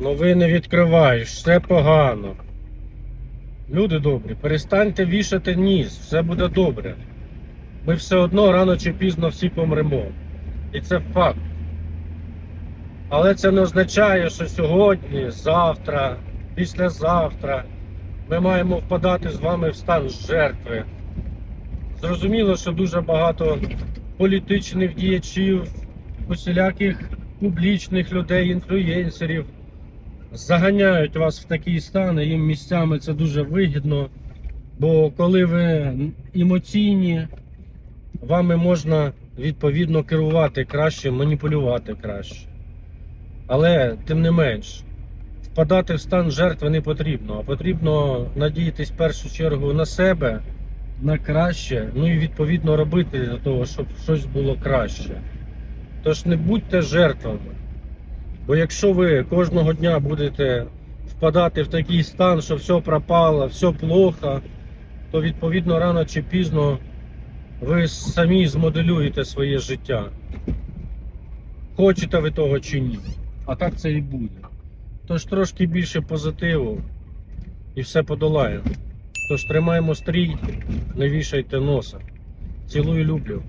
Новини відкриваєш, все погано. Люди добрі, перестаньте вішати ніс, все буде добре. Ми все одно рано чи пізно всі помремо. І це факт. Але це не означає, що сьогодні, завтра, післязавтра ми маємо впадати з вами в стан жертви. Зрозуміло, що дуже багато політичних діячів, усіляких публічних людей, інфлюєнсерів заганяють вас в такий стан, і їм місцями це дуже вигідно. Бо коли ви емоційні, вами можна відповідно керувати краще, маніпулювати краще. Але тим не менш, впадати в стан жертви не потрібно, а потрібно надіятись в першу чергу на себе, на краще, ну і відповідно робити для того, щоб щось було краще. Тож не будьте жертвами. Бо якщо ви кожного дня будете впадати в такий стан, що все пропало, все плохо, то відповідно рано чи пізно ви самі змоделюєте своє життя. Хочете ви того чи ні. А так це і буде. Тож трошки більше позитиву і все подолаємо. Тож тримаємо стрій, не вішайте носа. Цілую, люблю.